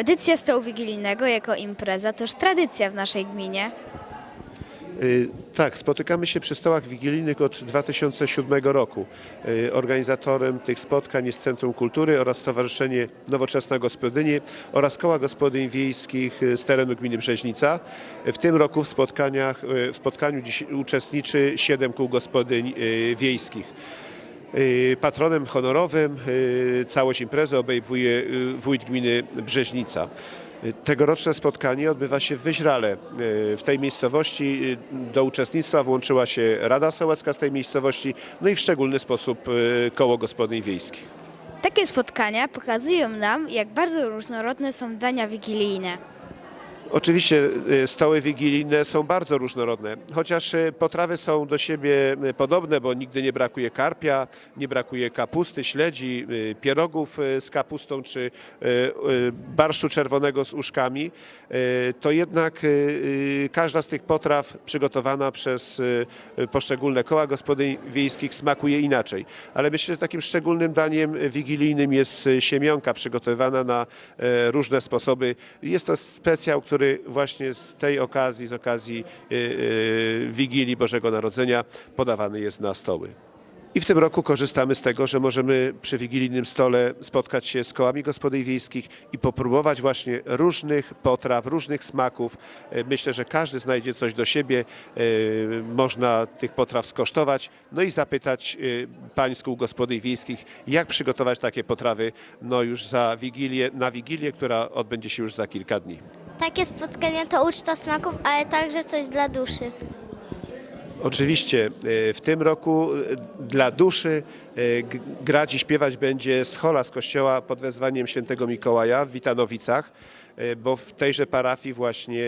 Tradycja stołu wigilijnego jako impreza to tradycja w naszej gminie. Y, Tak, spotykamy się przy stołach wigilijnych od 2007 roku. Y, Organizatorem tych spotkań jest Centrum Kultury oraz Stowarzyszenie Nowoczesna Gospodynie oraz Koła Gospodyń Wiejskich y, z terenu gminy Brzeźnica. W tym roku w, spotkaniach, w spotkaniu uczestniczy 7 kół gospodyń wiejskich. Y, Patronem honorowym y, całość imprezy obejmuje y, wójt gminy Brzeźnica. Tegoroczne spotkanie odbywa się w Wyźrale. W tej miejscowości do uczestnictwa włączyła się Rada Sołecka z tej miejscowości, no i w szczególny sposób Koło Gospodyń Wiejskich. Takie spotkania pokazują nam, jak bardzo różnorodne są dania wigilijne. Oczywiście y, stoły wigilijne są bardzo różnorodne, chociaż y, potrawy są do siebie y, podobne, bo nigdy nie brakuje karpia, nie brakuje kapusty, śledzi, pierogów z kapustą czy barszczu czerwonego z uszkami, to jednak każda z tych potraw przygotowana przez poszczególne koła gospodyń wiejskich smakuje inaczej. Ale myślę, że takim szczególnym daniem wigilijnym jest siemionka przygotowywana na różne sposoby. Jest to specjał, który właśnie z tej okazji, z okazji y, y, Wigilii Bożego Narodzenia podawany jest na stoły. I w tym roku korzystamy z tego, że możemy przy wigilijnym stole spotkać się z kołami gospodyń wiejskich i popróbować właśnie różnych potraw, różnych smaków. E, Myślę, że każdy znajdzie coś do siebie. Można tych potraw skosztować, no i zapytać pań z gospodyń wiejskich, jak przygotować takie potrawy no już za Wigilię, na Wigilię, która odbędzie się już za kilka dni. Takie spotkania to uczta smaków, ale także coś dla duszy. Oczywiście e, w tym roku e, dla duszy e, grać i śpiewać będzie schola z kościoła pod wezwaniem świętego Mikołaja w Witanowicach, bo w tejże parafii właśnie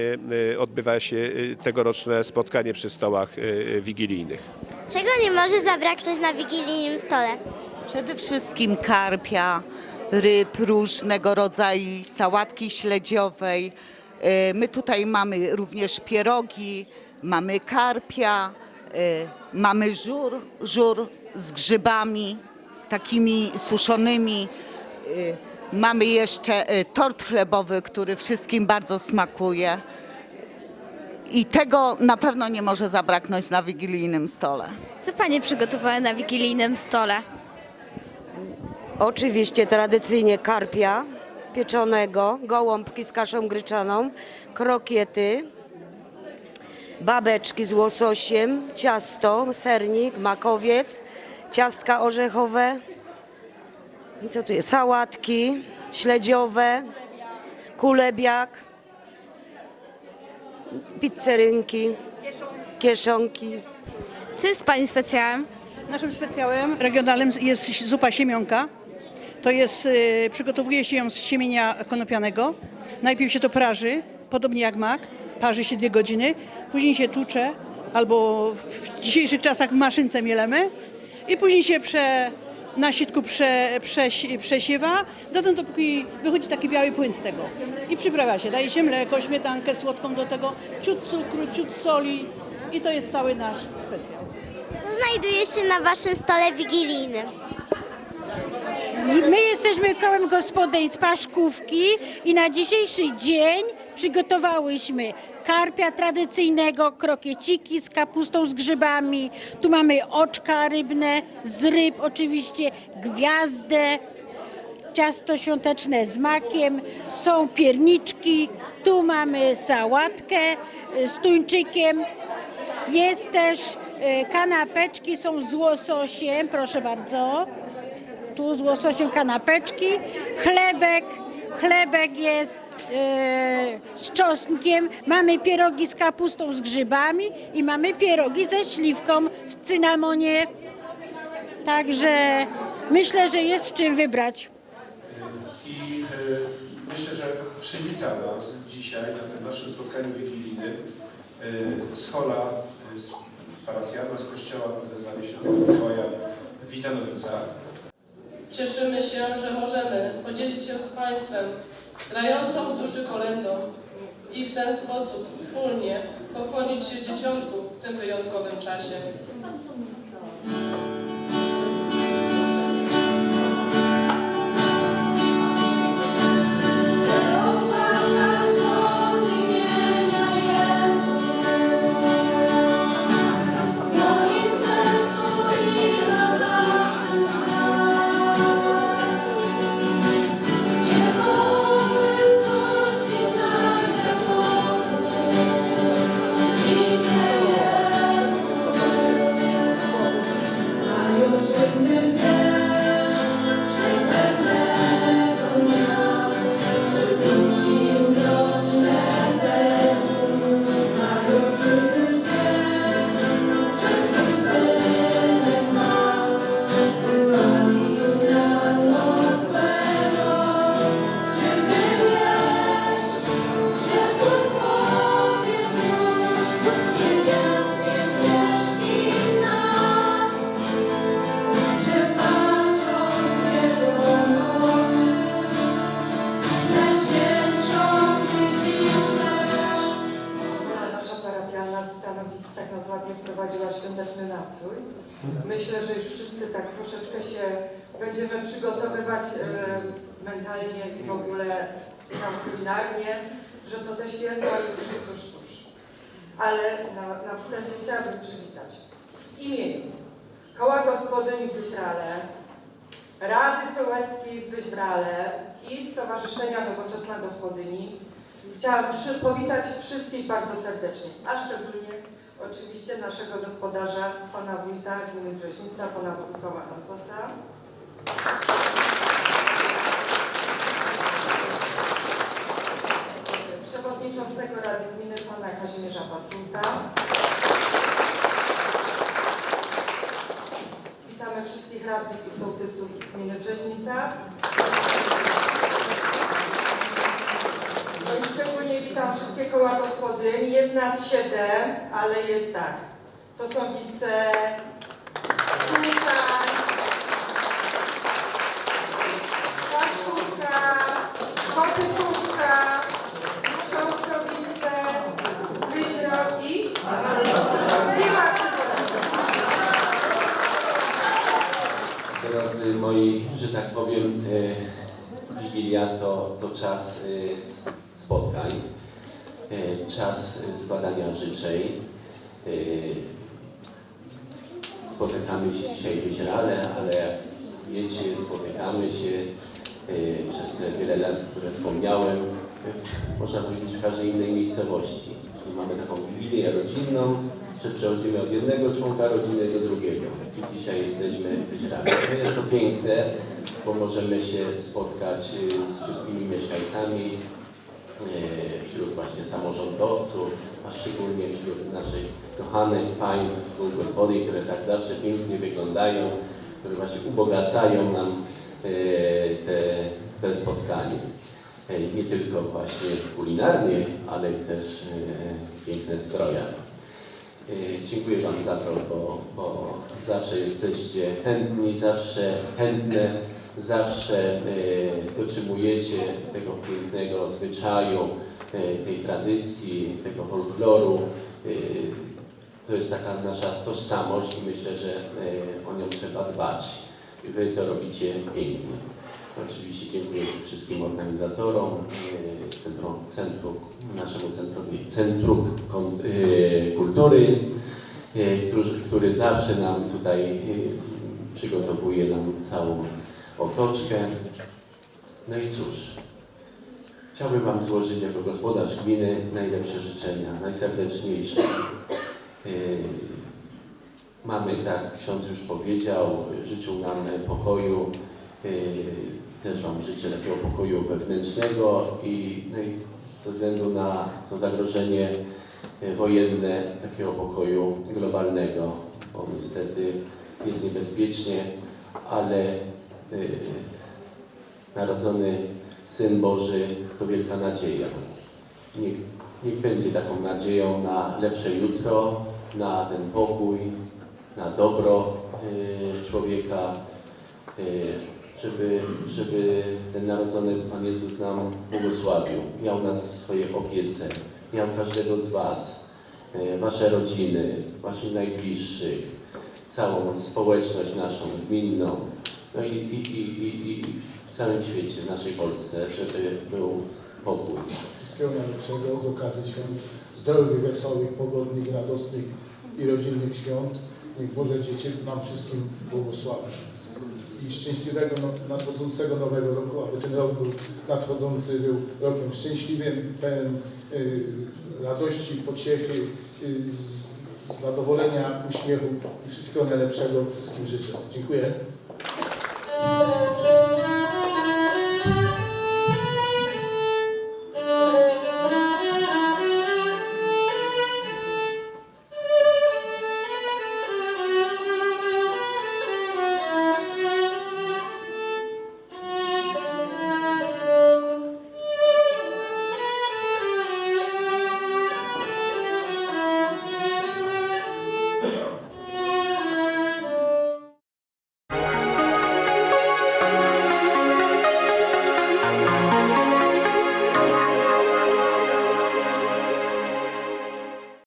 odbywa się tegoroczne spotkanie przy stołach wigilijnych. Czego nie może zabraknąć na wigilijnym stole? Przede wszystkim karpia, ryb różnego rodzaju, sałatki śledziowej. E, My tutaj mamy również pierogi, mamy karpia, e, mamy żur, żur z grzybami takimi suszonymi. E, Mamy jeszcze tort chlebowy, który wszystkim bardzo smakuje. I tego na pewno nie może zabraknąć na wigilijnym stole. Co panie przygotowały na wigilijnym stole? Oczywiście tradycyjnie karpia pieczonego, gołąbki z kaszą gryczaną, krokiety, babeczki z łososiem, ciasto, sernik, makowiec, ciastka orzechowe, i co tu jest, sałatki śledziowe, kulebiak, pizzerynki, kieszonki. Co jest pani specjałem? Naszym specjałem regionalnym jest zupa siemionka. To jest, y, przygotowuje się ją z siemienia konopianego. Najpierw się to praży, podobnie jak mak. Parzy się dwie godziny, później się tłucze, albo w dzisiejszych czasach w maszynce mielemy i później się prze, na sitku prze, prześ, przesiewa, dotąd dopóki wychodzi taki biały płyn z tego. I przyprawia się, daje się mleko, śmietankę słodką do tego, ciut cukru, ciut soli i to jest cały nasz specjał. Co znajduje się na waszym stole wigilijnym? My jesteśmy kołem gospodyń z Paszkówki i na dzisiejszy dzień przygotowałyśmy karpia tradycyjnego, krokieciki z kapustą z grzybami, tu mamy oczka rybne z ryb oczywiście, gwiazdę, ciasto świąteczne z makiem, są pierniczki, tu mamy sałatkę y, z tuńczykiem, jest też y, kanapeczki, są z łososiem, proszę bardzo tu z łososiem kanapeczki, chlebek, chlebek jest e, z czosnkiem, mamy pierogi z kapustą z grzybami i mamy pierogi ze śliwką w cynamonie. Także myślę, że jest w czym wybrać. I myślę, że przywita nas dzisiaj na tym naszym spotkaniu wigilijnym schola parafialna z kościoła wezwaniem świętego Mikołaja w Witanowicach. Cieszymy się, że możemy podzielić się z Państwem grającą w duszy kolendą i w ten sposób wspólnie pokłonić się dzieciątku w tym wyjątkowym czasie. Tak troszeczkę się będziemy przygotowywać e, mentalnie i w ogóle tam kulinarnie, że to te święta już tuż, tuż. Ale na, na wstępie chciałabym przywitać w imieniu Koła Gospodyń w Rady Sołeckiej w i Stowarzyszenia Nowoczesna Gospodyni. Chciałam powitać wszystkich bardzo serdecznie, a szczególnie oczywiście naszego gospodarza, pana wójta gminy Brzeźnica, pana Bogusława Antosa. Przewodniczącego Rady Gminy, pana Kazimierza Paculta. Witamy wszystkich radnych i sołtysów z gminy Brzeźnica. No i szczególnie witam wszystkie koła gospodyń. Jest nas siedem, ale jest tak. Sosnowice, Kluczaj, Paszkówka, Kopytówka, Chrząstowice, Wyźrał i... Drodzy moi, że tak powiem, e, Wigilia to, to czas e, s- spotkań, e, czas e, składania życzeń. E, Spotykamy się dzisiaj w Izraele, ale jak wiecie, spotykamy się e, przez te wiele lat, które wspomniałem, e, można powiedzieć w każdej innej miejscowości. Czyli mamy taką wigilię rodzinną, że przechodzimy od jednego członka rodziny do drugiego. Dzisiaj jesteśmy w. No Jest to piękne, bo możemy się spotkać z wszystkimi mieszkańcami, wśród właśnie samorządowców, a szczególnie wśród naszych kochanych państw, gospodyń, które tak zawsze pięknie wyglądają, które właśnie ubogacają nam e, te, te spotkanie. E, Nie tylko właśnie kulinarnie, ale też e, piękne stroje. E, Dziękuję Wam za to, bo, bo zawsze jesteście chętni, zawsze chętne, zawsze e, dotrzymujecie tego pięknego zwyczaju, e, tej tradycji, tego folkloru. E, To jest taka nasza tożsamość i myślę, że o nią trzeba dbać. Wy to robicie pięknie. Oczywiście dziękuję wszystkim organizatorom, centrum, centrum, naszemu Centrum e, Kultury, który, który zawsze nam tutaj przygotowuje nam całą otoczkę. No i cóż, chciałbym Wam złożyć jako gospodarz gminy najlepsze życzenia, najserdeczniejsze. E, Mamy, tak ksiądz już powiedział, życzył nam pokoju. Yy, Też Wam życzę takiego pokoju wewnętrznego i, no i ze względu na to zagrożenie yy, wojenne, takiego pokoju globalnego, bo niestety jest niebezpiecznie, ale narodzony Syn Boży to wielka nadzieja. Niech, niech będzie taką nadzieją na lepsze jutro, na ten pokój, na dobro y, człowieka, y, żeby, żeby ten narodzony Pan Jezus nam błogosławił, miał nas w swojej opiece, miał każdego z Was, y, Wasze rodziny, Waszych najbliższych, całą społeczność naszą gminną, no i, i, i, i, i w całym świecie, w naszej Polsce, żeby był pokój. Wszystkiego najlepszego z okazji świąt zdrowych, wesołych, pogodnych, radosnych i rodzinnych świąt. Niech Boże Dziecię nam wszystkim błogosławi. I szczęśliwego no- nadchodzącego nowego roku, aby ten rok był nadchodzący był rokiem szczęśliwym, pełen y, radości, pociechy, y, zadowolenia, uśmiechu i wszystkiego najlepszego wszystkim życzę. Dziękuję.